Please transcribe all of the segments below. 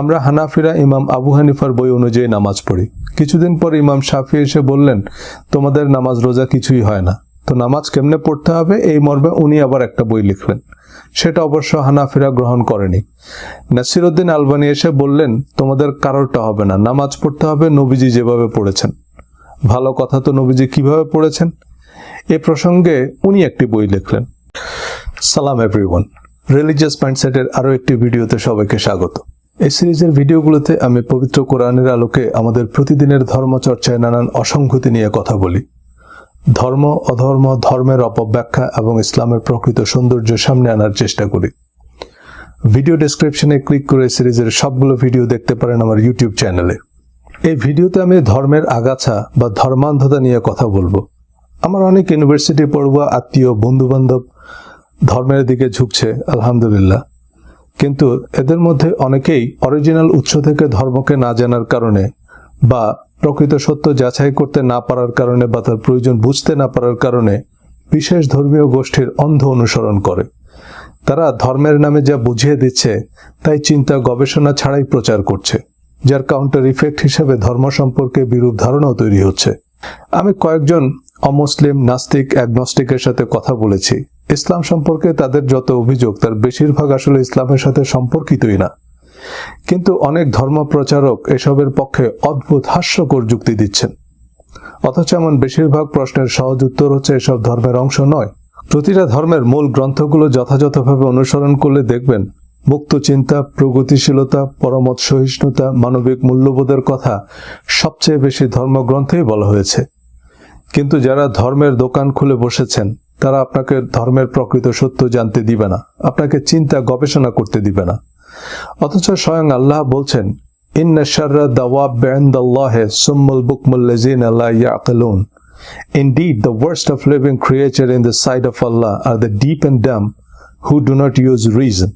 আমরা হানাফিরা ইমাম আবু হানিফার বই অনুযায়ী নামাজ পড়ি। কিছুদিন পর ইমাম শাফি এসে বললেন, তোমাদের নামাজ রোজা কিছুই হয় না। তো নামাজ কেমনে পড়তে হবে? এই মর্মে উনি আবার একটা বই লিখলেন। সেটা অবশ্য হানাফিরা গ্রহণ করেনি। নাসিরুদ্দিন আলবানি এসে বললেন, তোমাদের কারোরটা হবে না। নামাজ পড়তে হবে নবীজি যেভাবে পড়েছেন। ভালো কথা তো নবীজি কীভাবে পড়েছেন? এ প্রসঙ্গে উনি একটি বই লিখলেন। সালাম এভরিওয়ান। রিলিজিয়াস মাইন্ডসেটের আরও একটি ভিডিওতে সবাইকে স্বাগত। এই সিরিজের ভিডিওগুলোতে আমি পবিত্র কোরআনের আলোকে আমাদের প্রতিদিনের ধর্মচর্চায় নানান অসংগতি নিয়ে কথা বলি। ধর্ম, অধর্ম, ধর্মের অপব্যাখ্যা এবং ইসলামের প্রকৃত সৌন্দর্য সামনে আনার চেষ্টা করি। ভিডিও ডেসক্রিপশনে ক্লিক করে সিরিজের সবগুলো ভিডিও দেখতে পারেন আমার ইউটিউব চ্যানেলে। এই ভিডিওতে আমি ধর্মের আগাছা বা ধর্মান্ধতা নিয়ে কথা বলব। আমার অনেক ইউনিভার্সিটি পড়ুয়া, আত্মীয় বন্ধু বান্ধব ধর্মের দিকে ঝুঁকছে, আলহামদুলিল্লাহ। কিন্তু এদের মধ্যে অনেকেই অরিজিনাল উৎস থেকে ধর্মকে না জানার কারণে বা প্রকৃত সত্য যাচাই করতে না পারার কারণে বা তার প্রয়োজন বুঝতে না পারার কারণে বিশেষ ধর্মীয় গোষ্ঠীর অন্ধ অনুসরণ করে। তারা ধর্মের নামে যা বুঝিয়ে দিচ্ছে, তাই চিন্তা গবেষণা ছাড়াই প্রচার করছে, যার কাউন্টার ইফেক্ট হিসেবে ধর্ম সম্পর্কে বিরূপ ধারণাও তৈরি হচ্ছে। আমি কয়েকজন অমুসলিম, নাস্তিক অ্যাগনস্টিকের সাথে কথা বলেছি। ইসলাম সম্পর্কে তাদের যত অভিযোগ, তার বেশিরভাগ আসলে ইসলামের সাথে সম্পর্কিতই না। কিন্তু অনেক ধর্ম প্রচারক এসবের পক্ষে অদ্ভুত হাস্যকর যুক্তি দিচ্ছেন। অথচ এমন বেশিরভাগ প্রশ্নের সহজ উত্তর হচ্ছে এসব ধর্মের অংশ নয়। প্রতিটা ধর্মের মূল গ্রন্থগুলো যথাযথভাবে অনুসরণ করলে দেখবেন, মুক্ত চিন্তা, প্রগতিশীলতা পরমত সহিষ্ণুতা মানবিক মূল্যবোধের কথা সবচেয়ে বেশি ধর্মগ্রন্থেই বলা হয়েছে। কিন্তু যারা ধর্মের দোকান খুলে বসেছেন তারা আপনাকে ধর্মের প্রকৃত সত্য জানতে দিবে না। আপনাকে চিন্তা গবেষণা করতে দিবে না। অথচ স্বয়ং আল্লাহ বলছেন ইন্না শাররা দাওয়াব বি'ইনদাল্লাহি সুম্মাল বুকমুল্লাযিনা লা ইয়াকিলুন। Indeed, the worst of living creature in the sight of Allah are the deep and dumb who do not use reason.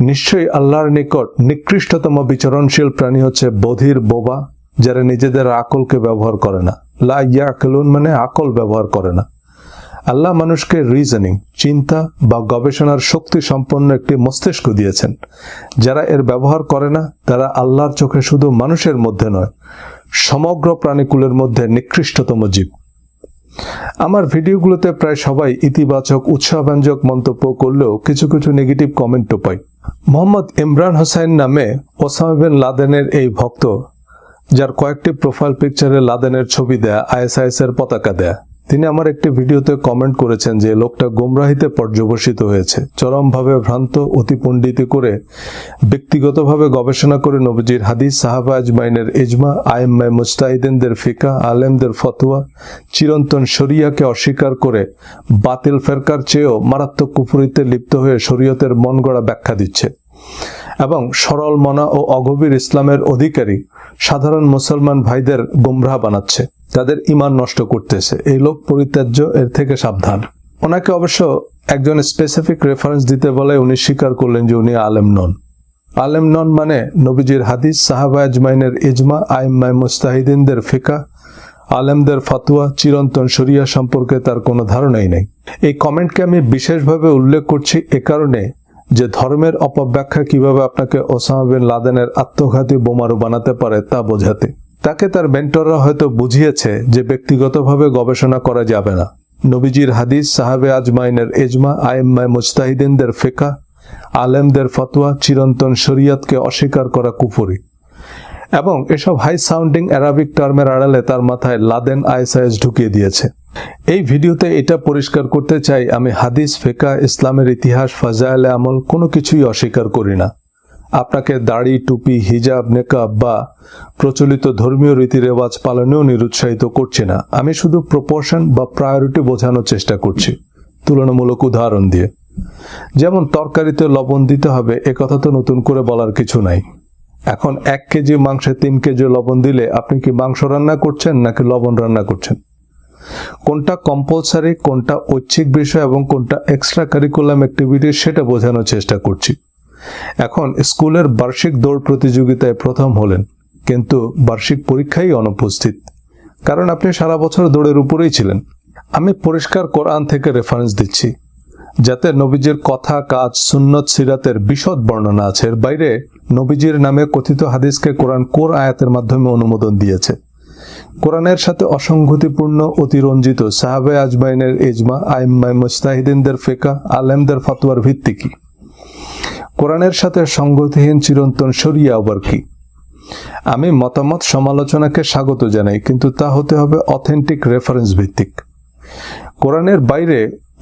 নিশ্চয়ই আল্লাহর নিকট নিকৃষ্টতম বিচরণশীল প্রাণী হচ্ছে বধির বোবা যারা নিজেদের আকলকে ব্যবহার করে না। লা ইয়াকিলুন মানে আকল ব্যবহার করে না। আল্লাহ মানুষকে রিজনিং চিন্তা বা গবেষণার শক্তি সম্পন্ন একটি মস্তিষ্ক দিয়েছেন। যারা এর ব্যবহার করে না, তারা আল্লাহর চোখে শুধু মানুষের মধ্যে নয়, সমগ্র প্রাণীকুলের মধ্যে নিকৃষ্টতম জীব। আমার ভিডিওগুলোতে প্রায় সবাই ইতিবাচক, উৎসাহব্যঞ্জক মন্তব্য করলেও কিছু কিছু নেগেটিভ কমেন্টও পাই। মোহাম্মদ ইমরান হোসাইন নামে ওসামা লাদেনের এই ভক্ত, যার কয়েকটি প্রোফাইল পিকচারে লাদেনের ছবি দেয়া আইএসআইএস এর পতাকা দেয়া। তিনি আমার একটি ভিডিওতে কমেন্ট করেছেন যে লোকটা গুমরাহিতে পর্যবসিত হয়েছে। চরমভাবে ভ্রান্ত, অতিপণ্ডিতি করে ব্যক্তিগতভাবে গবেষণা করে নবজির হাদিস, সাহাবা আজমাইনের ইজমা আইম্মাই মুস্তাহিদিনদের ফিকা, আলেমদের ফতোয়া, চিরন্তন শরিয়াকে অস্বীকার করে বাতিল ফেরকার চেয়েও মারাত্মক কুফুরিতে লিপ্ত হয়ে শরীয়তের মন গড়া ব্যাখ্যা দিচ্ছে। এবং সরল মনা ও অগভীর ইসলামের অধিকারী সাধারণ মুসলমান ভাইদের গুমরাহ বানাচ্ছে। তাদের ইমান নষ্ট করতেছে। এই লোক পরিত্যাজ্য, এর থেকে সাবধান। ওনাকে অবশ্য একজন স্পেসিফিক রেফারেন্স দিতে বলে উনি স্বীকার করলেন যে উনি আলেম নন। আলেম নন মানে নবীজির হাদিস, সাহাবা আজমাইনের ইজমা আইম্মাই মুস্তাহিদিনদের ফিকা, আলেমদের ফাতুয়া, চিরন্তন শরিয়া সম্পর্কে তার কোনো ধারণাই নেই। এই কমেন্টকে আমি বিশেষভাবে উল্লেখ করছি এ কারণে যে ধর্মের অপব্যাখ্যা কীভাবে আপনাকে ওসামা বিন লাদেনের আত্মঘাতী বোমারু বানাতে পারে তা বোঝাতে। তাকে তার মেন্টররা হয়তো বুঝিয়েছে যে ব্যক্তিগতভাবে গবেষণা করা যাবে না। নবীজির হাদিস, সাহাবে আজমাইনের এজমা আইম্মায় মুস্তাহিদিনদের ফেকা, আলেমদের ফতোয়া, চিরন্তন শরিয়াতকে অস্বীকার করা কুফুরি। এবং এসব হাই সাউন্ডিং অ্যারাবিক টার্মের আড়ালে তার মাথায় লাদেন আইএসআইএস ঢুকিয়ে দিয়েছে। এই ভিডিওতে এটা পরিষ্কার করতে চাই, আমি হাদিস, ফেকা, ইসলামের ইতিহাস ফাজায়ালে আমল, কোনো কিছুই অস্বীকার করি না। আপনাকে দাড়ি, টুপি, হিজাব, নেকাব বা প্রচলিত ধর্মীয় রীতি রেওয়াজ পালনেও নিরুৎসাহিত করছি না। আমি শুধু প্রপোর্শন বা প্রায়োরিটি বোঝানোর চেষ্টা করছি। তুলনামূলক উদাহরণ দিয়ে। যেমন, তরকারিতে লবণ দিতে হবে, এ কথা তো নতুন করে বলার কিছু নাই। এখন এক কেজি মাংসে তিন কেজি লবণ দিলে আপনি কি মাংস রান্না করছেন নাকি লবণ রান্না করছেন? কোনটা কম্পালসারি কোনটা ঐচ্ছিক বিষয় এবং কোনটা এক্সট্রা কারিকুলাম অ্যাক্টিভিটি সেটা বোঝানোর চেষ্টা করছি। এখন স্কুলের বার্ষিক দৌড় প্রতিযোগিতায় প্রথম হলেন, কিন্তু বার্ষিক পরীক্ষাই অনুপস্থিত, কারণ আপনি সারা বছর দৌড়ের উপরেই ছিলেন। আমি পরিষ্কার কোরআন থেকে রেফারেন্স দিচ্ছি, যাতে নবীজের কথা, কাজ, সুন্নত, সিরাতের বিশদ বর্ণনা আছে। এর বাইরে নবীজির নামে কথিত হাদিসকে কোরআন কোর আয়াতের মাধ্যমে অনুমোদন দিয়েছে। কোরআনের সাথে অসংগতিপূর্ণ, অতিরঞ্জিত সাহাবে আজমাইনের এজমা আইম্মাই মুস্তাহিদিনদের ফেকা আলেমদের ফতোয়ার ভিত্তি কি? কোরআনের সাথে সংগতিহীন চিরন্তন শরিয়া আবার কি? আমি মতামত সমালোচনাকে স্বাগত জানাই, কিন্তু তা হতে হবে অথেন্টিক রেফারেন্স ভিত্তিক। কোরআনের বাইরে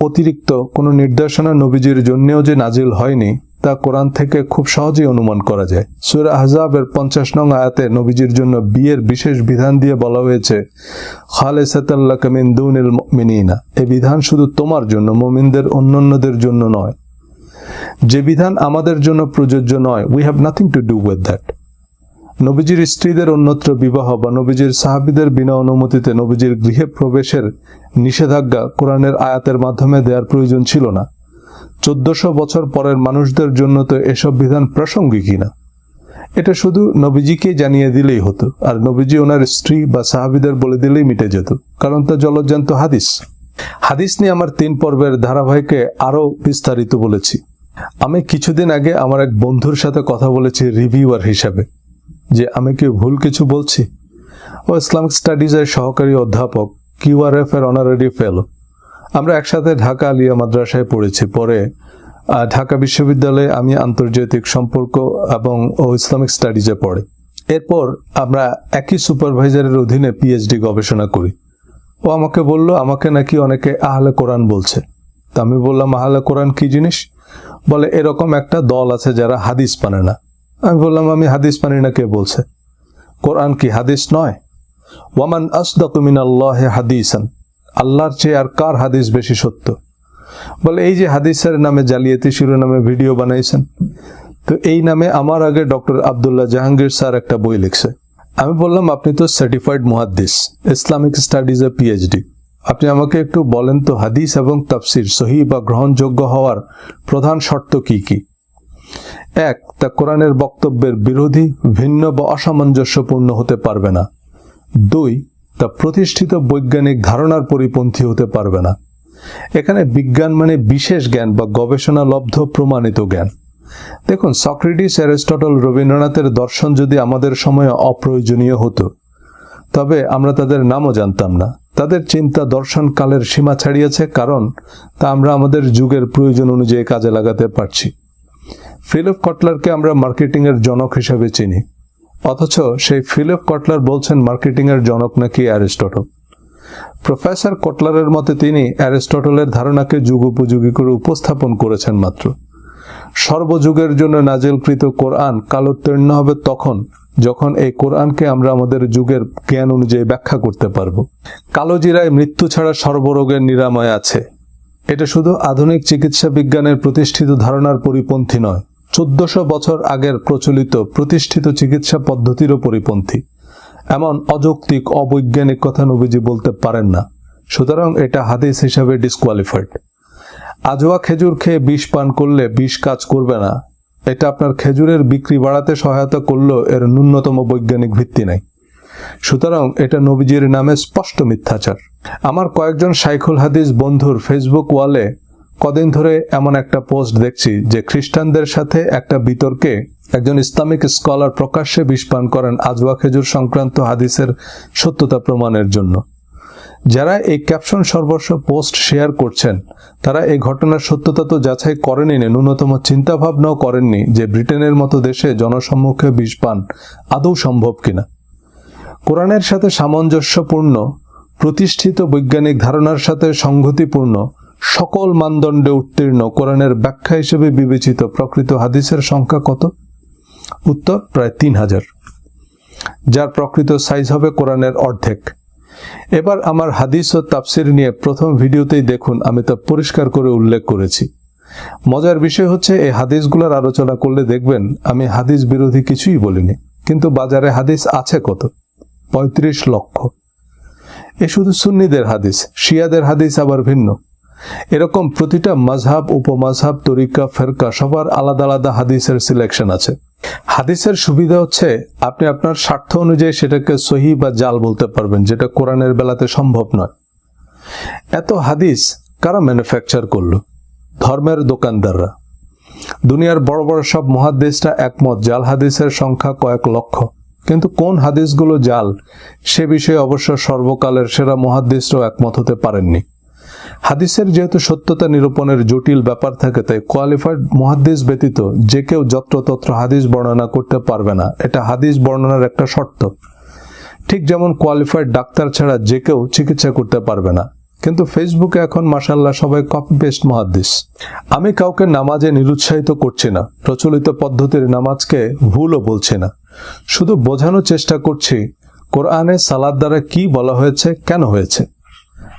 অতিরিক্ত কোনো নির্দেশনা নবীজির জন্যেও যে নাজিল হয়নি, তা কোরআন থেকে খুব সহজেই অনুমান করা যায়। সুরা আহজাবের পঞ্চাশ নং আয়াতে নবীজির জন্য বিয়ের বিশেষ বিধান দিয়ে বলা হয়েছে খালে সাতাল্লা কামিন দুনিল মিনিনা এই বিধান শুধু তোমার জন্য, মোমিনদের অন্যান্যদের জন্য নয়। যে বিধান আমাদের জন্য প্রযোজ্য নয় we have nothing to do with that নবীজির স্ত্রীদের অন্যত্র বিবাহ বা নবীজির সাহাবিদের বিনা অনুমতিতে নবীজির গৃহে প্রবেশের নিষেধাজ্ঞা কোরআনের আয়াতের মাধ্যমে দেওয়ার প্রয়োজন ছিল না। চোদ্দশো বছর পরের মানুষদের জন্য তো এসব বিধান প্রাসঙ্গিকই না। এটা শুধু নবীজিকে জানিয়ে দিলেই হতো, আর নবীজি ওনার স্ত্রী বা সাহাবিদের বলে দিলেই মিটে যেত, কারণ তা জলজ্জান্ত হাদিস। হাদিস নিয়ে আমার তিন পর্বের ধারাবাহিকে আরও বিস্তারিত বলেছি। আমি কিছুদিন আগে আমার এক বন্ধুর সাথে কথা বলেছি রিভিউয়ার হিসাবে, যে আমি কি ভুল কিছু বলছি? ও ইসলামিক স্টাডিজের সহকারী অধ্যাপক কিউআরএফ এর অনারারি ফেলো। আমরা একসাথে ঢাকা আলিয়া মাদ্রাসায় পড়েছি। পরে ঢাকা বিশ্ববিদ্যালয়ে আমি আন্তর্জাতিক সম্পর্ক এবং ও ইসলামিক স্টাডিজে পড়ে। এরপর আমরা একই সুপারভাইজারের অধীনে পিএইচডি গবেষণা করি। ও আমাকে বলল, আমাকে নাকি অনেকে আহলে কোরআন বলছে। তা আমি বললাম, আহলে কোরআন কি জিনিস? বলে, এরকম একটা দল আছে যারা হাদিস মানে না। আমি বললাম, আমি হাদিস মানি না। কে বলছে? কোরআন কি হাদিস নয়? ওয়ামান আসদাকু মিনাল্লাহি হাদিসান। আল্লাহর চেয়ে আর কার হাদিস বেশি সত্য? বলে, এই যে হাদিসের নামে জালিয়াতি শিরোনামে ভিডিও বানাইছেন, তো এই নামে আমার আগে ডক্টর আবদুল্লাহ জাহাঙ্গীর স্যার একটা বই লিখছে। আমি বললাম, আপনি তো সার্টিফাইড মুহাদ্দিস ইসলামিক স্টাডিজ স্টাডিজে পিএইচডি আপনি আমাকে একটু বলেন তো হাদিস এবং তাফসির সহি বা গ্রহণযোগ্য হওয়ার প্রধান শর্ত কি কি? এক, তা কোরআনের বক্তব্যের বিরোধী, ভিন্ন বা অসামঞ্জস্যপূর্ণ হতে পারবে না। দুই, তা প্রতিষ্ঠিত বৈজ্ঞানিক ধারণার পরিপন্থী হতে পারবে না। এখানে বিজ্ঞান মানে বিশেষ জ্ঞান বা গবেষণালব্ধ প্রমাণিত জ্ঞান। দেখুন, সক্রেটিস, অ্যারিস্টটল, রবীন্দ্রনাথের দর্শন যদি আমাদের সময়ে অপ্রয়োজনীয় হতো, তবে আমরা তাদের নামও জানতাম না। তাদের চিন্তা দর্শন কালের সীমা ছাড়িয়েছে, কারণ তা আমরা আমাদের যুগের প্রয়োজন অনুযায়ী কাজে লাগাতে পারছি। ফিলিপ কটলারকে আমরা মার্কেটিং এর জনক হিসেবে চিনি। অথচ সেই ফিলিপ কটলার বলছেন মার্কেটিং এর জনক নাকি অ্যারিস্টটল। প্রফেসর কটলারের মতে তিনি অ্যারিস্টটলের ধারণাকে যুগোপযোগী করে উপস্থাপন করেছেন মাত্র। সর্বযুগের জন্য নাজেলকৃত কোরআন কালোত্তীর্ণ হবে তখন যখন এই কোরআনকে আমরা আমাদের যুগের জ্ঞান অনুযায়ী ব্যাখ্যা করতে পারব কালোজিরায় মৃত্যু ছাড়া সর্বরোগের নিরাময় আছে। এটা শুধু আধুনিক চিকিৎসা বিজ্ঞানের প্রতিষ্ঠিত ধারণার পরিপন্থী নয়, চোদ্দশো বছর আগের প্রচলিত প্রতিষ্ঠিত চিকিৎসা পদ্ধতিরও পরিপন্থী। এমন অযৌক্তিক, অবৈজ্ঞানিক কথা নবীজি বলতে পারেন না। সুতরাং এটা হাদিস হিসাবে ডিসকোয়ালিফাইড আজোয়া খেজুর খেয়ে বিষ পান করলে বিষ কাজ করবে না। এটা আপনার খেজুরের বিক্রি বাড়াতে সহায়তা করলেও এর ন্যূনতম বৈজ্ঞানিক ভিত্তি নাই। সুতরাং এটা নবীজির নামে স্পষ্ট মিথ্যাচার। আমার কয়েকজন সাইখুল হাদিস বন্ধুর ফেসবুক ওয়ালে কদিন ধরে এমন একটা পোস্ট দেখছি যে খ্রিস্টানদের সাথে একটা বিতর্কে একজন ইসলামিক স্কলার প্রকাশ্যে বিষ পান করেন আজওয়া খেজুর সংক্রান্ত হাদিসের সত্যতা প্রমাণের জন্য। যারা এই ক্যাপশন সর্বস্ব পোস্ট শেয়ার করছেন, তারা এই ঘটনার সত্যতা তো যাচাই করেনি ন্যূনতম চিন্তাভাবনাও করেননি যে ব্রিটেনের মতো দেশে জনসম্মুখে বিষ পান আদৌ সম্ভব কিনা। কোরআনের সাথে সামঞ্জস্যপূর্ণ, প্রতিষ্ঠিত বৈজ্ঞানিক ধারণার সাথে সংহতিপূর্ণ সকল মানদণ্ডে উত্তীর্ণ কোরআনের ব্যাখ্যা হিসেবে বিবেচিত প্রকৃত হাদিসের সংখ্যা কত? উত্তর, প্রায় তিন হাজার। যার প্রকৃত সাইজ হবে কোরআনের অর্ধেক। এবার আমার হাদিস ও তাফসির নিয়ে প্রথম ভিডিওতেই দেখুন, আমি তা পরিষ্কার করে উল্লেখ করেছি। মজার বিষয় হচ্ছে, এই হাদিসগুলোর আলোচনা করলে দেখবেন, আমি হাদিস বিরোধী কিছুই বলিনি। কিন্তু বাজারে হাদিস আছে কত? পঁয়ত্রিশ লক্ষ। এ শুধু সুন্নিদের হাদিস, শিয়াদের হাদিস আবার ভিন্ন। এরকম প্রতিটা মাঝহাব উপমাঝহাব তরিকা, ফেরকা সবার আলাদা আলাদা হাদিসের সিলেকশন আছে। হাদিসের সুবিধা হচ্ছে আপনি আপনার স্বার্থ অনুযায়ী সেটাকে সহি বা জাল বলতে পারবেন, যেটা কোরআনের বেলাতে সম্ভব নয়। এত হাদিস কারা ম্যানুফ্যাকচার করল? ধর্মের দোকানদাররা। দুনিয়ার বড় বড় সব মহাদেশটা একমত, জাল হাদিসের সংখ্যা কয়েক লক্ষ। কিন্তু কোন হাদিসগুলো জাল? সে বিষয়ে অবশ্য সর্বকালের সেরা মহাদ্দেশরাও একমত হতে পারেননি। হাদিসের যেহেতু সত্যতা নিরূপণের জটিল ব্যাপার থাকে, তাই কোয়ালিফাইড মহাদ্দেশ ব্যতীত যে কেউ যত্রতত্র হাদিস বর্ণনা করতে পারবে না। এটা হাদিস বর্ণনার একটা শর্ত। ঠিক যেমন কোয়ালিফাইড ডাক্তার ছাড়া যে কেউ চিকিৎসা করতে পারবে না। কিন্তু ফেসবুকে এখন মাসাল্লাহ সবাই কপি পেস্ট মহাদ্দিস। আমি কাউকে নামাজে নিরুৎসাহিত করছি না, প্রচলিত পদ্ধতির নামাজকে ভুলও বলছি না। শুধু বোঝানোর চেষ্টা করছি, কোরআনে সালাদ দ্বারা কি বলা হয়েছে, কেন হয়েছে।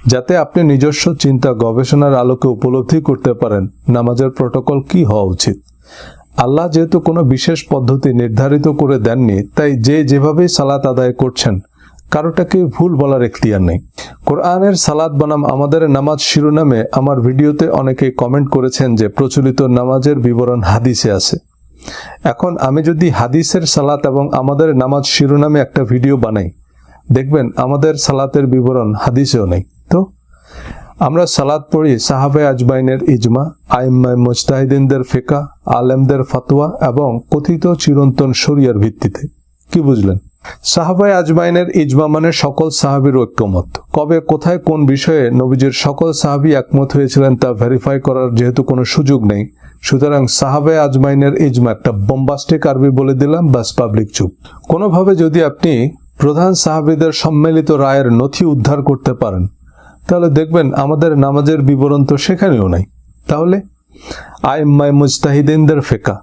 যাতে আপনি নিজস্ব চিন্তা গবেষণার আলোকে উপলব্ধি করতে পারেন, নামাজের প্রটোকল কি হওয়া উচিত? আল্লাহ যেহেতু কোনো বিশেষ পদ্ধতি নির্ধারিত করে দেননি, তাই যে যেভাবেই সালাত আদায় করছেন, কারোটাকে ভুল বলার এখতিয়ার নেই। কোরআনের সালাদ বনাম আমাদের নামাজ শিরোনামে আমার ভিডিওতে অনেকে কমেন্ট করেছেন যে প্রচলিত নামাজের বিবরণ হাদিসে আছে। এখন আমি যদি হাদিসের সালাত এবং আমাদের নামাজ শিরোনামে একটা ভিডিও বানাই, দেখবেন আমাদের সালাতের বিবরণ হাদিসেও নেই। তো আমরা সালাদ পড়ি সাহাবে আজবাইনের ইজমা আইম্মাই মুজতাহিদিনদের ফেকা, আলেমদের ফতোয়া এবং কথিত চিরন্তন শরিয়ার ভিত্তিতে। কি বুঝলেন? সাহাবাই আজমাইনের ইজমা মানে সকল সাহাবির ঐক্যমত। কবে, কোথায়, কোন বিষয়ে নবীজির সকল সাহাবি একমত হয়েছিলেন তা ভেরিফাই করার যেহেতু কোনো সুযোগ নেই। সুতরাং সাহাবে আজমাইনের ইজমা একটা বোম্বাস্টিক আরবি বলে দিলাম বাস পাবলিক চুপ। কোনোভাবে যদি আপনি প্রধান সাহাবিদের সম্মিলিত রায়ের নথি উদ্ধার করতে পারেন তাহলে দেখবেন আমাদের নামাজের বিবরণ তো সেখানেও নাই। তাহলে আইম্মাই মুজতাহিদিনদের ফেকা।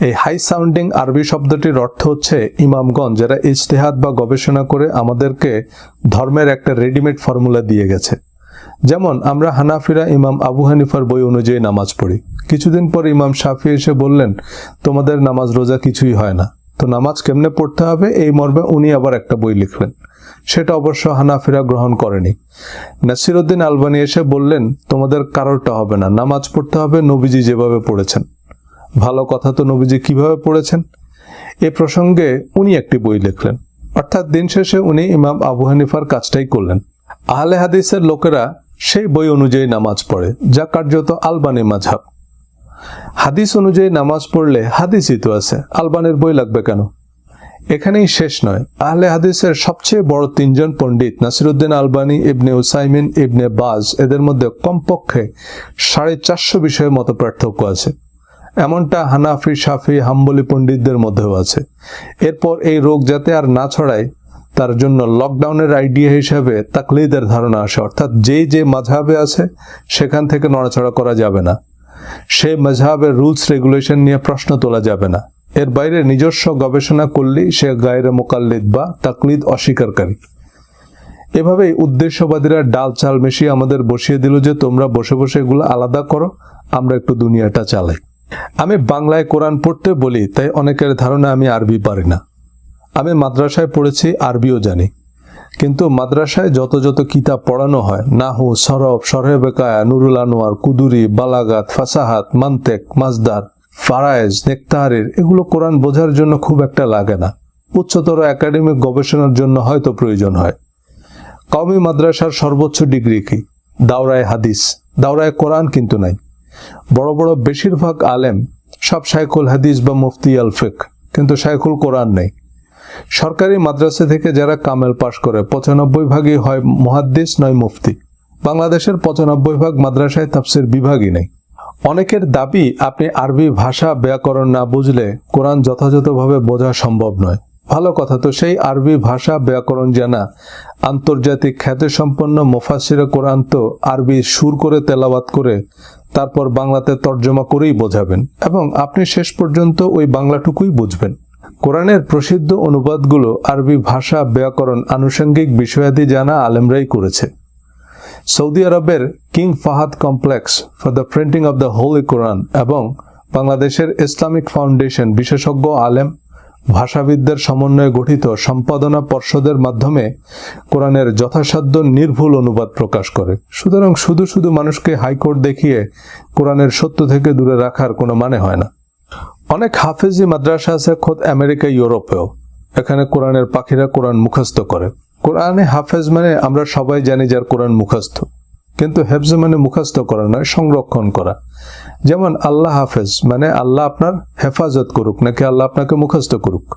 এই হাই সাউন্ডিং আরবি শব্দটির অর্থ হচ্ছে ইমামগঞ্জ যারা ইজতেহাদ বা গবেষণা করে আমাদেরকে ধর্মের একটা রেডিমেড ফর্মুলা দিয়ে গেছে। যেমন আমরা হানাফিরা ইমাম আবু হানিফার বই অনুযায়ী নামাজ পড়ি। কিছুদিন পর ইমাম শাফি এসে বললেন, তোমাদের নামাজ রোজা কিছুই হয় না। তো নামাজ কেমনে পড়তে হবে? এই মর্মে উনি আবার একটা বই লিখলেন। সেটা অবশ্য হানাফিরা গ্রহণ করেনি। নাসিরুদ্দিন আলবানি এসে বললেন, তোমাদের কারোরটা হবে না। নামাজ পড়তে হবে, নবীজি যেভাবে পড়েছেন। ভালো কথা তো নবীজি কীভাবে পড়েছেন? এ প্রসঙ্গে উনি একটি বই লিখলেন। অর্থাৎ দিন শেষে উনি ইমাম আবু হানিফার কাজটাই করলেন। আহলে হাদিসের লোকেরা সেই বই অনুযায়ী নামাজ পড়ে, যা কার্যত আলবানি মাঝহাব হাদিস অনুযায়ী নামাজ পড়লে হাদিসই তো আছে। আলবানের বই লাগবে কেন? এখানেই শেষ নয়। আহলে হাদিসের সবচেয়ে বড় তিনজন পণ্ডিত নাসিরুদ্দিন আলবানি, ইবনে উসাইমিন, ইবনে বাজ, এদের মধ্যে কমপক্ষে সাড়ে চারশো বিষয়ে মত পার্থক্য আছে। এমনটা হানাফি সাফি হাম্বলি পণ্ডিতদের মধ্যেও আছে। এরপর এই রোগ যাতে আর না ছড়ায়, তার জন্য লকডাউনের আইডিয়া হিসাবে তাকলিদের ধারণা আসে। অর্থাৎ যে যে মাঝহাবে আছে, সেখান থেকে নড়াচড়া করা যাবে না। সেই মাঝহাবের রুলস রেগুলেশন নিয়ে প্রশ্ন তোলা যাবে না। এর বাইরে নিজস্ব গবেষণা করলেই সে গায়ের মোকাল্লিদ বা তাকলিদ অস্বীকারী এভাবেই উদ্দেশ্যবাদীরা ডাল চাল মিশিয়ে আমাদের বসিয়ে দিল যে, তোমরা বসে বসে এগুলো আলাদা করো, আমরা একটু দুনিয়াটা চালাই। আমি বাংলায় কোরআন পড়তে বলি, তাই অনেকের ধারণা আমি আরবি পারি না। আমি মাদ্রাসায় পড়েছি, আরবিও জানি। কিন্তু মাদ্রাসায় যত যত কিতাব পড়ানো হয়, নাহু, সরব সরহে বেকায়া নুরুল আনোয়ার, কুদুরি, বালাগাত, ফাসাহাত, মান্তেক, মাজদার ফারায়েজ, নেকতাহারির, এগুলো কোরআন বোঝার জন্য খুব একটা লাগে না। উচ্চতর একাডেমিক গবেষণার জন্য হয়তো প্রয়োজন হয়। কওমি মাদ্রাসার সর্বোচ্চ ডিগ্রি কি? দাওরায় হাদিস। দাওরায় কোরআন কিন্তু নাই। বড় বড় বেশিরভাগ আলেম সব শাইখুল হাদিস বা মুফতি আল ফিক কিন্তু শাইখুল কোরআন নেই। সরকারি মাদ্রাসা থেকে যারা কামেল পাশ করে, পঁচানব্বই ভাগই হয় মহাদ্দিস, নয় মুফতি। বাংলাদেশের পঁচানব্বই ভাগ মাদ্রাসায় তাফসির বিভাগই নেই। অনেকের দাবি, আপনি আরবি ভাষা ব্যাকরণ না বুঝলে কোরআন যথাযথভাবে বোঝা সম্ভব নয়। ভালো কথা তো সেই আরবি ভাষা ব্যাকরণ জানা। আন্তর্জাতিক খ্যাতিসম্পন্ন মোফাসিরে কোরআন তো আরবি সুর করে তেলাওয়াত করে, তারপর বাংলাতে তর্জমা করেই বোঝাবেন এবং আপনি শেষ পর্যন্ত ওই বাংলাটুকুই বুঝবেন। কোরআনের প্রসিদ্ধ অনুবাদগুলো আরবি ভাষা ব্যাকরণ আনুষঙ্গিক বিষয়াদি জানা আলেমরাই করেছে। সৌদি আরবের King Fahad Complex for the printing of the holy Quran এবং বাংলাদেশের ইসলামিক ফাউন্ডেশন বিশেষজ্ঞ আলেম, ভাষাবিদদের সমন্বয়ে গঠিত সম্পাদনা পর্ষদের মাধ্যমে কোরআনের যথাসাধ্য নির্ভুল অনুবাদ প্রকাশ করে। সুতরাং শুধু শুধু মানুষকে হাইকোর্ট দেখিয়ে কোরআনের সত্য থেকে দূরে রাখার কোনো মানে হয় না। অনেক হাফেজি মাদ্রাসা আছে খোদ আমেরিকা, ইউরোপেও। এখানে কোরআনের পাখিরা কোরআন মুখস্থ করে। কোরআনে হাফেজ মানে আমরা সবাই জানি যার কোরআন মুখস্থ। কিন্তু হেফজ মানে মুখস্থ করা নয়, সংরক্ষণ করা। যেমন আল্লাহ হাফেজ মানে আল্লাহ আপনার হেফাজত করুক, নাকি আল্লাহ আপনাকে মুখস্থ করুক।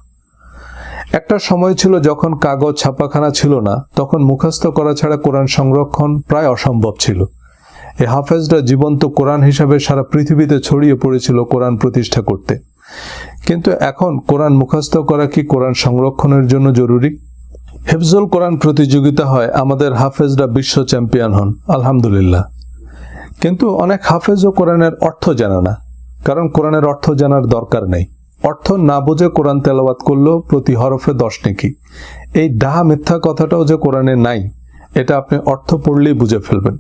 একটা সময় ছিল যখন কাগজ ছাপাখানা ছিল না, তখন মুখস্থ করা ছাড়া কোরআন সংরক্ষণ প্রায় অসম্ভব ছিল। এই হাফেজরা জীবন্ত কোরআন হিসাবে সারা পৃথিবীতে ছড়িয়ে পড়েছিল কোরআন প্রতিষ্ঠা করতে। কিন্তু এখন কোরআন মুখস্থ করা কি কোরআন সংরক্ষণের জন্য জরুরি? হেফজুল কোরআন প্রতিযোগিতা হয়, আমাদের হাফেজরা বিশ্ব চ্যাম্পিয়ন হন, আলহামদুলিল্লাহ। কিন্তু অনেক হাফেজও কোরআনের অর্থ জানে না, কারণ কোরআনের অর্থ জানার দরকার নেই। অর্থ না বুঝে কোরআন তেলাওয়াত করলেও প্রতি হরফে দশ নেকি। এই ডাহা মিথ্যা কথাটাও যে কোরআনে নাই, এটা আপনি অর্থ পড়লেই বুঝে ফেলবেন।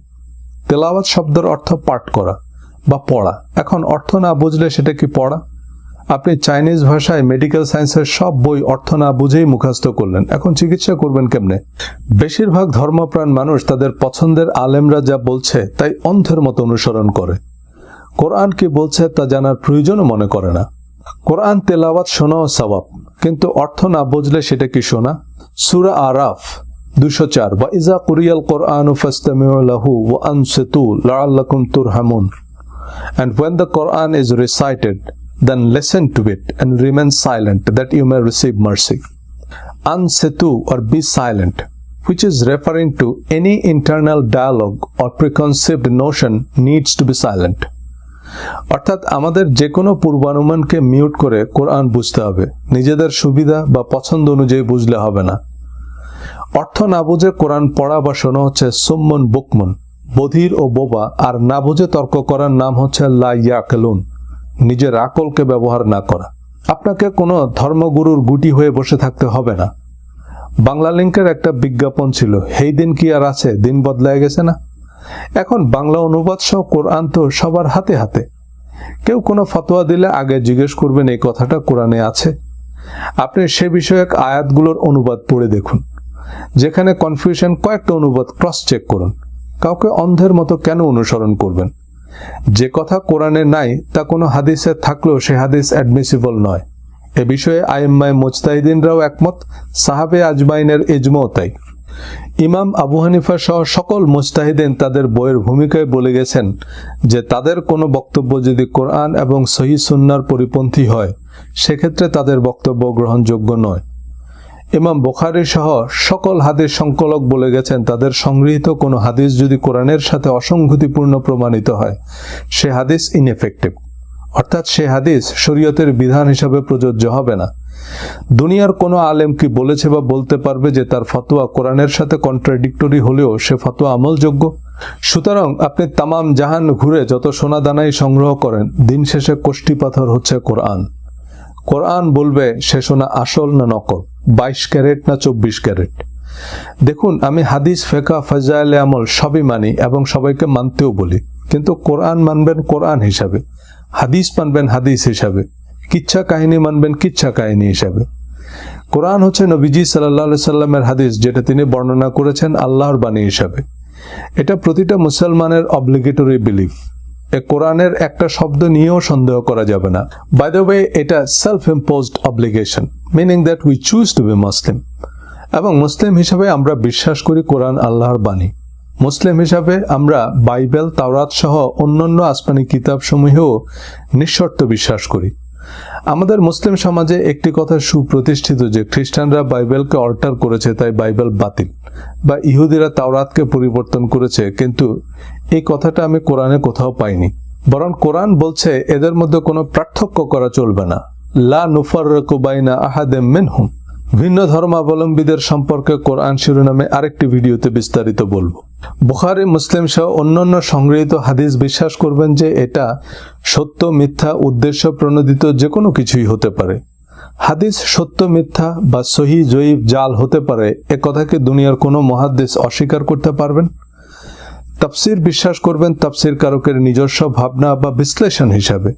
তেলাওয়াত শব্দের অর্থ পাঠ করা বা পড়া। এখন অর্থ না বুঝলে সেটা কি পড়া? আপনি চাইনিজ ভাষায় মেডিকেল সায়েন্সের সব বই অর্থ না বুঝেই মুখস্থ করলেন। এখন চিকিৎসা করবেন কেমনে? বেশিরভাগ ধর্মপ্রাণ মানুষ তাদের পছন্দের আলেমরা যা বলছে তাই অন্ধের মতো অনুসরণ করে। কোরআন কি বলছে তা জানার প্রয়োজনও মনে করে না। কোরআন তেলাওয়াত শোনাও সবাব কিন্তু অর্থ না বুঝলে সেটা কি শোনা? সুরা আরাফ দুশো চার বা ইজা কুরিয়াল কোরআন লাহু ওয়া আনসিতু লাআল্লাকুম তুরহামুন। And when the Quran is recited, then listen to it and remain silent that you may receive mercy. Ansetu or be silent, which is referring to any internal dialogue or preconceived notion needs to be silent. অর্থাৎ আমাদের যে কোনো পূর্বানুমানকে mute করে কোরআন বুঝতে হবে নিজেদের সুবিধা বা পছন্দ অনুযায়ী বুঝলে হবে না অর্থ না বুঝে কোরআন পড়া বা শোনা হচ্ছে সুম্মন বুকমন বধির ও বোবা আর না বুঝে তর্ক করার নাম হচ্ছে লা ইয়াকলুন নিজের আকলকে ব্যবহার না করা। আপনাকে কোনো ধর্মগুরুর গুটি হয়ে বসে থাকতে হবে না। বাংলা লিঙ্কের একটা বিজ্ঞাপন ছিল সেই দিন কি আর আছে? দিন বদলায় গেছে না? এখন বাংলা অনুবাদ সহ কোরআন তো সবার হাতে হাতে। কেউ কোনো ফতোয়া দিলে আগে জিজ্ঞেস করবেন, এই কথাটা কোরআনে আছে? আপনি সে বিষয়ক আয়াতগুলোর অনুবাদ পড়ে দেখুন, যেখানে কনফিউশন কয়েকটা অনুবাদ ক্রস চেক করুন। কাউকে অন্ধের মতো কেন অনুসরণ করবেন? যে কথা কোরআনে নাই, তা কোনো হাদিসে থাকলেও সে হাদিস অ্যাডমিসিবল নয়। এ বিষয়ে আইম্মায় মোজতাহিদিনরাও একমত, সাহাবে আজমাইনের এজমাও তাই। ইমাম আবু হানিফা সহ সকল মুস্তাহিদিন তাদের বইয়ের ভূমিকায় বলে গেছেন যে তাদের কোনো বক্তব্য যদি কোরআন এবং সহি সুন্নার পরিপন্থী হয়, সেক্ষেত্রে তাদের বক্তব্য গ্রহণযোগ্য নয়। ইমাম বুখারি সহ সকল হাদিস সংকলক বলে গেছেন, তাদের সংগৃহীত কোনো হাদিস যদি কোরআনের সাথে অসংগতিপূর্ণ প্রমাণিত হয়, সে হাদিস ইনএফেক্টিভ অর্থাৎ সে হাদিস শরীয়তের বিধান হিসাবে প্রযোজ্য হবে না। দুনিয়ার কোনো আলেম কি বলেছে বা বলতে পারবে যে তার ফতোয়া কোরআনের সাথে কন্ট্রাডিক্টরি হলেও সে ফতোয়া আমলযোগ্য? সুতরাং আপনি তামাম জাহান ঘুরে যত সোনা দানাই সংগ্রহ করেন, দিন শেষে কোষ্টি পাথর হচ্ছে কোরআন। কোরআন বলবে, সে সোনা আসল না নকল? বাইশ ক্যারেট না চব্বিশ ক্যারেট? দেখুন, আমি হাদিস ফেকা ফাজাইলে, আমল সবই মানি এবং সবাইকে মানতেও বলি। কিন্তু কোরআন মানবেন কোরআন হিসাবে। হাদিস মানবেন হাদিস হিসাবে। কিচ্ছা কাহিনী মানবেন কিচ্ছা কাহিনী হিসাবে। কোরআন হচ্ছে নবীজি সাল্লাহ সাল্লামের হাদিস, যেটা তিনি বর্ণনা করেছেন আল্লাহর বাণী হিসাবে। এটা প্রতিটা মুসলমানের অবলিগেটরি বিলিফ কোরআনের একটা শব্দ নিয়েও সন্দেহ করা যাবে না। বাই দ্য ওয়ে এটা self imposed obligation meaning that we choose to be Muslim এবং মুসলিম হিসাবে আমরা বিশ্বাস করি কোরআন আল্লাহর বাণী। মুসলিম হিসাবে আমরা বাইবেল তাওরাত সহ অন্যান্য আসমানি কিতাবসমূহেও নিঃশর্ত বিশ্বাস করি। আমাদের মুসলিম সমাজে একটি কথা সুপ্রতিষ্ঠিত যে খ্রিস্টানরা বাইবেলকে অল্টার করেছে, তাই বাইবেল বাতিল বা ইহুদিরা তাওরাতকে পরিবর্তন করেছে। কিন্তু এই কথাটা আমি কোরআনে কোথাও পাইনি। বরং কোরআন বলছে, এদের মধ্যে কোনো পার্থক্য করা চলবে না। লা নুফার বাইনা আহাদে মেনহুম। ভিন্ন ধর্মাবলম্বীদের সম্পর্কে কোরআন শিরোনামে আরেকটি ভিডিওতে বিস্তারিত বলব। বুখারি, মুসলিম সহ অন্যান্য সংগৃহীত হাদিস বিশ্বাস করবেন যে এটা সত্য, মিথ্যা, উদ্দেশ্য প্রণোদিত যে কোনো কিছুই হতে পারে। হাদিস সত্য, মিথ্যা বা সহি, জয়ীব, জাল হতে পারে, এ কথাকে দুনিয়ার কোনো মহাদ্দেশ অস্বীকার করতে পারবেন। তাফসির বিশ্বাস করবেন তাফসির কারকের নিজস্ব ভাবনা বা বিশ্লেষণ হিসাবে।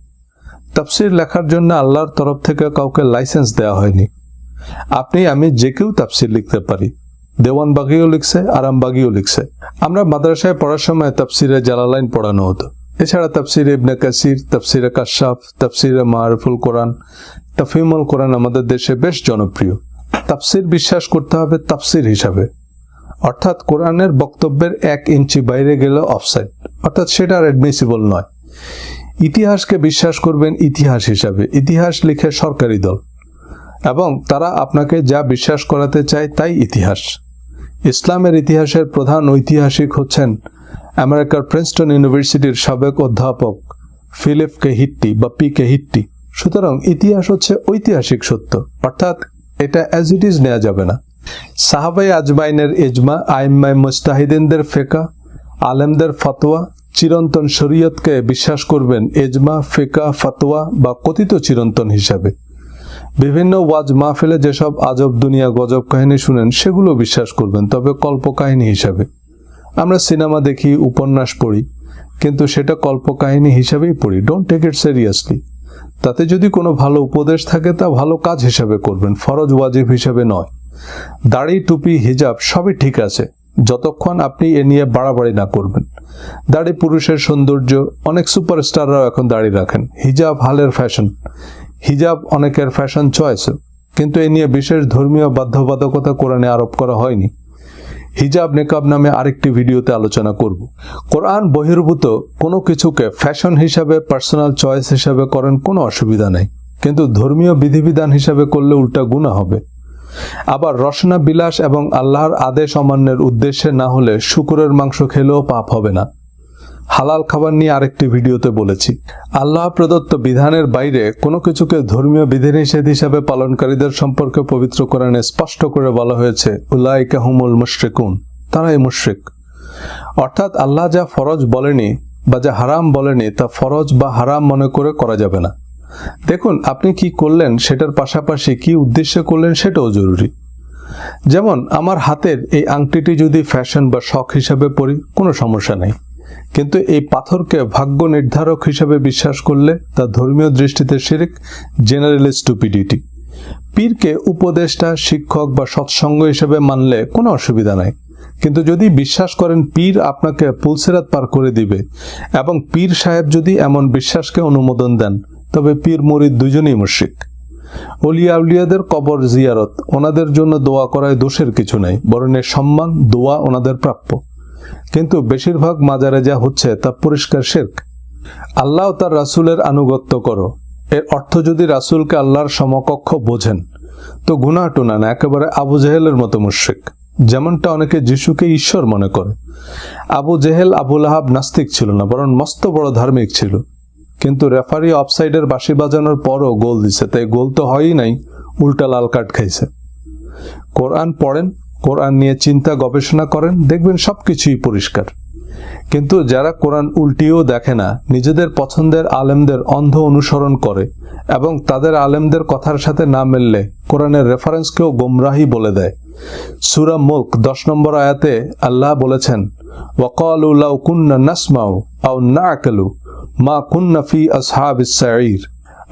তাফসির লেখার জন্য আল্লাহর তরফ থেকে কাউকে লাইসেন্স দেওয়া হয়নি। আপনি, আমি যে কেউ তাফসির লিখতে পারি। দেওয়ান বাগিও লিখছে আরাম বাগিও লিখছে। আমরা মাদ্রাসায় পড়ার সময় তাফসিরে জালালাইন পড়ানো হতো। এছাড়া তাফসির ইবনে কাসির, তাফসিরে কাশাফ, তাফসিরে মারফুল কোরআন তাফিমুল কোরআন আমাদের দেশে বেশ জনপ্রিয়। তাফসির বিশ্বাস করতে হবে তাফসির হিসাবে। অর্থাৎ কোরআনের বক্তব্যের এক ইঞ্চি বাইরে গেলে অফসাইড। অর্থাৎ সেটা আর অ্যাডমিসিবল নয়। ইতিহাসকে বিশ্বাস করবেন ইতিহাস হিসাবে। ইতিহাস লিখে সরকারি দল। এবং তারা আপনাকে যা বিশ্বাস করাতে চায় তাই ইতিহাস। ইসলামের ইতিহাসের প্রধান ঐতিহাসিক হচ্ছেন আমেরিকার প্রিন্সটন ইউনিভার্সিটির সাবেক অধ্যাপক ফিলিপ কে হিট্টি বা পি কে হিট্টি। সুতরাং ইতিহাস হচ্ছে ঐতিহাসিক সত্য। অর্থাৎ এটা অ্যাজ ইট ইজ নেওয়া যাবে না। সাহাবাই আজমাইনের এজমা আইম্মাই মুস্তাহিদিনদের ফেকা, আলেমদের ফতোয়া, চিরন্তন শরীয়তকে বিশ্বাস করবেন এজমা ফেকা, ফতোয়া বা কথিত চিরন্তন হিসাবে। বিভিন্ন ওয়াজ মাহফিলে যেসব আজব দুনিয়া গজব কাহিনী শুনেন, সেগুলো বিশ্বাস করবেন, তবে কল্পকাহিনী হিসাবে। আমরা সিনেমা দেখি, উপন্যাস পড়ি, কিন্তু সেটা কল্পকাহিনী হিসাবেই পড়ি। ডোন্ট টেক ইট সিরিয়াসলি তাতে যদি কোনো ভালো উপদেশ থাকে, তা ভালো কাজ হিসাবে করবেন, ফরজ ওয়াজিব হিসাবে নয়। দাড়ি, টুপি, হিজাব সবই ঠিক আছে, যতক্ষণ আপনি এ নিয়ে বাড়াবাড়ি না করবেন। দাড়ি পুরুষের সৌন্দর্য, অনেক সুপারস্টাররাও এখন দাড়ি রাখেন। হিজাব হালের ফ্যাশন। হিজাব অনেকের ফ্যাশন চয়েস কিন্তু এ নিয়ে বিশেষ ধর্মীয় বাধ্যবাধকতা কোরআনে আরোপ করা হয়নি। হিজাব নেকাব নামে আরেকটি ভিডিওতে আলোচনা করব। কোরআন বহির্ভূত কোনো কিছুকে ফ্যাশন হিসাবে পার্সোনাল চয়েস হিসাবে করেন কোনো অসুবিধা নেই। কিন্তু ধর্মীয় বিধিবিধান হিসাবে করলে উল্টা গুণা হবে। আবার রসনা বিলাস এবং আল্লাহর আদেশ অমান্যের উদ্দেশ্যে না হলে শুকুরের মাংস খেলেও পাপ হবে না। হালাল খাবার নিয়ে আরেকটি ভিডিওতে বলেছি। আল্লাহ প্রদত্ত বিধানের বাইরে কোনো কিছুকে ধর্মীয় বিধিনিষেধ হিসাবে পালনকারীদের সম্পর্কে পবিত্র কোরআনে স্পষ্ট করে বলা হয়েছে উল্লাইকা হুমুল মুশরিকুন, তারাই মুশরিক। অর্থাৎ আল্লাহ যা ফরজ বলেনি বা যা হারাম বলেনি তা ফরজ বা হারাম মনে করে করা যাবে না। দেখুন, আপনি কি করলেন, সেটার পাশাপাশি কি উদ্দেশ্যে করলেন সেটাও জরুরি। যেমন, আমার হাতের এই আংটিটি যদি ফ্যাশন বা শখ হিসাবে পড়ি কোনো সমস্যা নেই। কিন্তু এই পাথরকে ভাগ্য নির্ধারক হিসাবে বিশ্বাস করলে তা ধর্মীয় দৃষ্টিতে শিরিক জেনারেল স্টুপিডিটি পীরকে উপদেষ্টা, শিক্ষক বা সৎসঙ্গ হিসেবে মানলে কোনো অসুবিধা নাই। কিন্তু যদি বিশ্বাস করেন পীর আপনাকে পুলসেরাত পার করে দিবে এবং পীর সাহেব যদি এমন বিশ্বাসকে অনুমোদন দেন, তবে পীর মরিদ দুজনেই মুশরিক। অলিয়া উলিয়াদের কবর জিয়ারত, ওনাদের জন্য দোয়া করায় দোষের কিছু নাই বরণের সম্মান, দোয়া ওনাদের প্রাপ্য। কিন্তু বেশিরভাগ মাজারে যা হচ্ছে তা পরিষ্কার শেরক। আল্লাহ তার রাসূলের আনুগত্য করো। এর অর্থ যদি রাসূলকে আল্লাহর সমকক্ষ বোঝেন, তো গুনাহ টুনা না, একেবারে আবু জেহেলের মতো মুশরিক। যেমনটা অনেকে যিশুকে ঈশ্বর মনে করে। আবু জেহেল আবুল আহাব নাস্তিক ছিল না, বরং মস্ত বড় ধার্মিক ছিল। কিন্তু রেফারি অফসাইডের বাঁশি বাজানোর পরও গোল দিছে, তাই গোল তো হয়ই নাই, উল্টা লাল কার্ড খাইছে। কোরআন পড়েন কোরআন নিয়ে চিন্তা গবেষণা করেন, দেখবেন সবকিছুই পরিষ্কার। কিন্তু যারা কোরআন উল্টিয়েও দেখে না, নিজেদের পছন্দের আলেমদের অন্ধ অনুসরণ করে এবং তাদের আলেমদের কথার সাথে না মিললে কোরআনের রেফারেন্সকেও গোমরাহি বলে দেয়। সুরা মুল্ক দশ নম্বর আয়াতে আল্লাহ বলেছেন, ওয়াকালু লাউ কুন্না নাসমাউ আও না আকালু মা কুন্না ফি আসহাবিস সাঈর।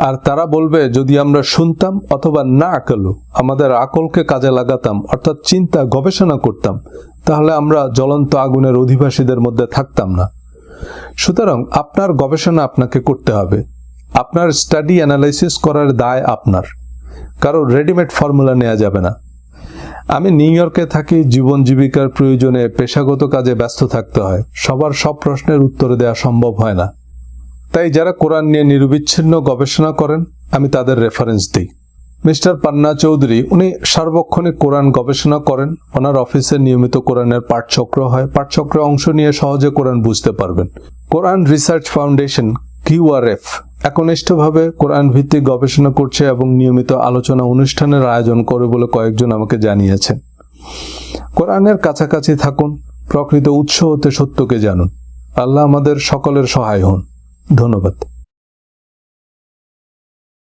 আর তারা বলবে, যদি আমরা শুনতাম অথবা না আকালু, আমাদের আকলকে কাজে লাগাতাম, অর্থাৎ চিন্তা, গবেষণা করতাম, তাহলে আমরা জ্বলন্ত আগুনের অধিবাসীদের মধ্যে থাকতাম না। সুতরাং আপনার গবেষণা আপনাকে করতে হবে। আপনার স্টাডি অ্যানালাইসিস করার দায় আপনার। কারও রেডিমেড ফর্মুলা নেওয়া যাবে না। আমি নিউ ইয়র্কে থাকি, জীবন জীবিকার প্রয়োজনে পেশাগত কাজে ব্যস্ত থাকতে হয়। সবার সব প্রশ্নের উত্তর দেওয়া সম্ভব হয় না। তাই যারা কোরআন নিয়ে নিরবিচ্ছিন্ন গবেষণা করেন, আমি তাদের রেফারেন্স দিই। মিস্টার পান্না চৌধুরী, উনি সার্বক্ষণিক কোরআন গবেষণা করেন। ওনার অফিসে নিয়মিত কোরআনের পাঠচক্র হয়। পাঠচক্রে অংশ নিয়ে সহজে কোরআন বুঝতে পারবেন। কোরআন রিসার্চ ফাউন্ডেশন কিউআরএফ একনিষ্ঠভাবে কোরআন ভিত্তিক গবেষণা করছে এবং নিয়মিত আলোচনা অনুষ্ঠানের আয়োজন করে বলে কয়েকজন আমাকে জানিয়েছেন। কোরআনের কাছাকাছি থাকুন, প্রকৃত উৎস হতে সত্যকে জানুন। আল্লাহ আমাদের সকলের সহায় হন। ধন্যবাদ।